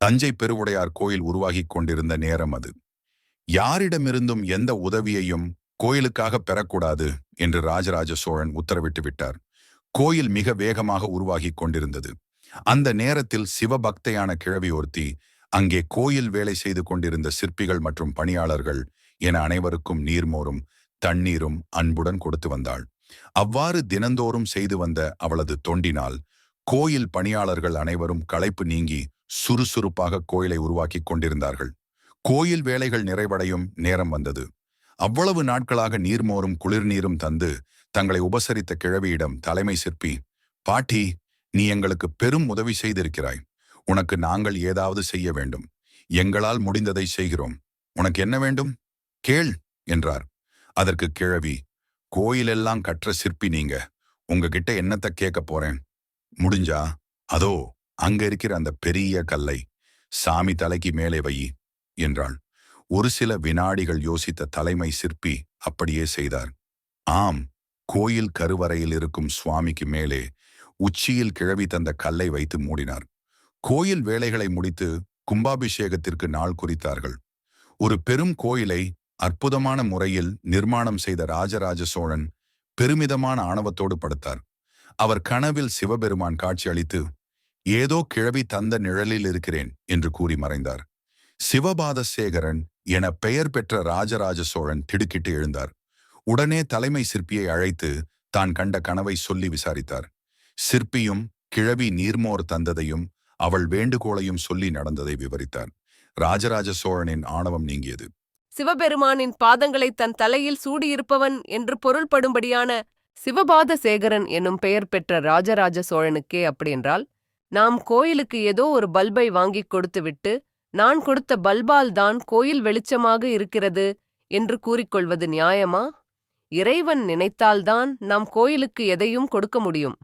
தஞ்சை பெருவுடையார் கோயில் உருவாகிக் கொண்டிருந்த நேரம் அது. யாரிடமிருந்தும் எந்த உதவியையும் கோயிலுக்காக பெறக்கூடாது என்று ராஜராஜ சோழன் உத்தரவிட்டு விட்டார். கோயில் மிக வேகமாக உருவாகிக் கொண்டிருந்தது. அந்த நேரத்தில் சிவபக்தையான கிழவி ஒருத்தி அங்கே கோயில் வேலை செய்து கொண்டிருந்த சிற்பிகள் மற்றும் பணியாளர்கள் என அனைவருக்கும் நீர்மோரும் தண்ணீரும் அன்புடன் கொடுத்து வந்தாள். அவ்வாறு தினந்தோறும் செய்து வந்த அவளது தொண்டினால் கோயில் பணியாளர்கள் அனைவரும் களைப்பு நீங்கி சுறுசுறுப்பாக கோயிலை உருவாக்கிக் கொண்டிருந்தார்கள். கோயில் வேலைகள் நிறைவடையும் நேரம் வந்தது. அவ்வளவு நாட்களாக நீர்மோரும் குளிர்நீரும் தந்து தங்களை உபசரித்த கிழவியிடம் தலைமை சிற்பி பாட்டி நீ எங்களுக்கு பெரும் உதவி செய்திருக்கிறாய். உனக்கு நாங்கள் ஏதாவது செய்ய வேண்டும். எங்களால் முடிந்ததை செய்கிறோம். உனக்கு என்ன வேண்டும்? கேள் என்றார். அதற்கு கிழவி கோயிலெல்லாம் கற்ற சிற்பி நீங்க. உங்ககிட்ட என்னத்தை கேட்க போறேன்? முடிஞ்சா அதோ அங்க இருக்கிற அந்த பெரிய கல்லை சாமி தலைக்கு மேலே வை என்றாள். ஒரு சில வினாடிகள் யோசித்த தலைமை சிற்பி அப்படியே செய்தார். ஆம் கோயில் கருவறையில் இருக்கும் சுவாமிக்கு மேலே உச்சியில் கிழவி தந்த கல்லை வைத்து மூடினார். கோயில் வேலைகளை முடித்து கும்பாபிஷேகத்திற்கு நாள் குறித்தார்கள். ஒரு பெரும் கோயிலை அற்புதமான முறையில் நிர்மாணம் செய்த ராஜராஜ சோழன் பெருமிதமான ஆணவத்தோடு படுத்தார். அவர் கனவில் சிவபெருமான் காட்சியளித்து ஏதோ கிழவி தந்த நிழலில் இருக்கிறேன் என்று கூறி மறைந்தார். சிவபாதசேகரன் என பெயர் பெற்ற ராஜராஜ சோழன் திடுக்கிட்டு எழுந்தார். உடனே தலைமை சிற்பியை அழைத்து தான் கண்ட கனவை சொல்லி விசாரித்தார். சிற்பியும் கிழவி நீர்மோர் தந்ததையும் அவள் வேண்டுகோளையும் சொல்லி நடந்ததை விவரித்தார். ராஜராஜ சோழனின் ஆணவம் நீங்கியது. சிவபெருமானின் பாதங்களை தன் தலையில் சூடியிருப்பவன் என்று பொருள்படும்படியான சிவபாத சேகரன் என்னும் பெயர் பெற்ற ராஜராஜ சோழனுக்கே அப்படியென்றால் நாம் கோயிலுக்கு ஏதோ ஒரு பல்பை வாங்கிக் கொடுத்துவிட்டு நான் கொடுத்த பல்பால் தான் கோயில் வெளிச்சமாக இருக்கிறது என்று கூறிக்கொள்வது நியாயமா? இறைவன் நினைத்தால்தான் நாம் கோயிலுக்கு எதையும் கொடுக்க முடியும்.